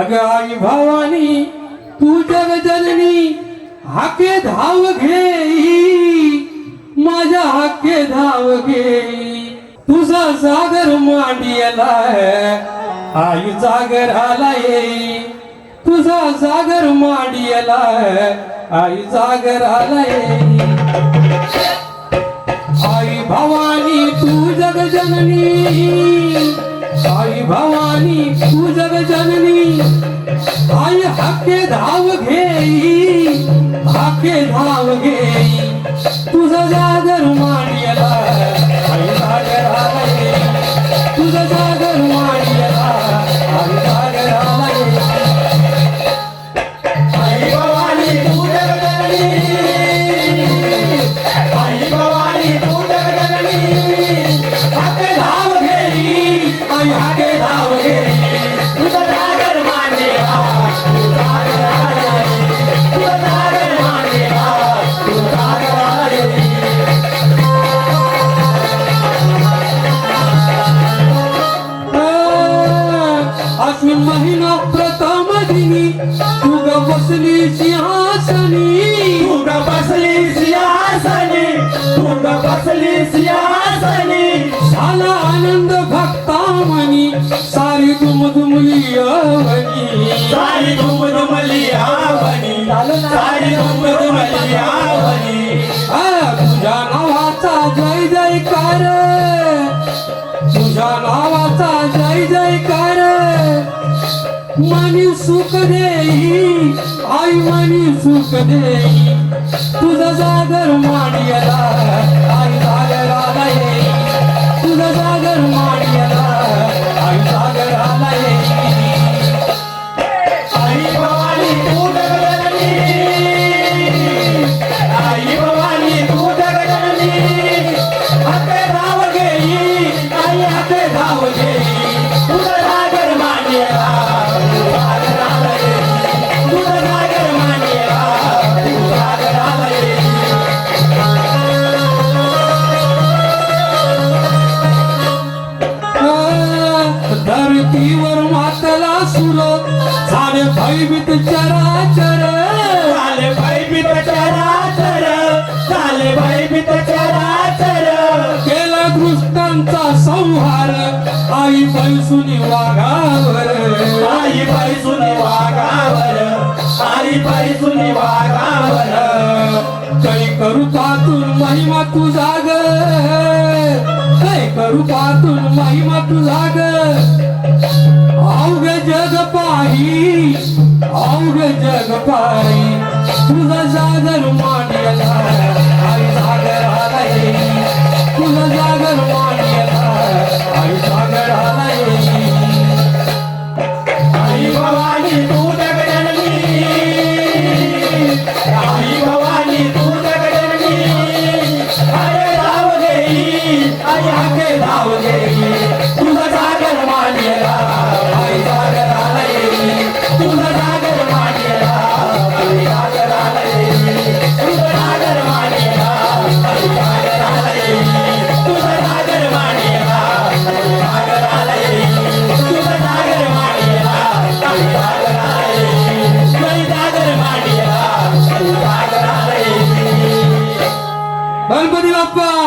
अग आई भवानी तू जग जननी हाके धाव घेई माझ्या हाके धाव घेई. तुझा सागर मांडियला आई जागराला येई. तुझा सागर मांडियला आई जागराला येई. आई भवानी तू जग जननी. आई भवानी तू जग जननी आई हके धाव घेई हाके धाव घेई. अश्विन महिना प्रथम दिनी. तू ग बसली सिंहासनी तू ग बसली सिंहासनी तू ग बसली सिंहासनी झाला आनंद भक्ता मनी सारी दुम दुमली अवनी सारी धूम धुमली आवनी सारी धूम धुमली आवनी. आ, तुझ्या नावाचा जय जयकार. तुझ्या नावाचा मनी सुख देई आई मनी सुख देई. तुझा जागर मांडियला आई धरतीवर मातला सुर. झाले भयभीत चराचर. झाले भयभीत चराचर. झाले भयभीत चराचर. केला दृष्टांचा संहार. आई पैसुनी वाघावर. आई पैसुनी वाघावर. आई पैसुनी वाघावर. काही करू महिमा तुझा ग महिमा तुझा ग. अवघ जग पाही अवघ जग पाही. तुझा जागर मांडलेला आई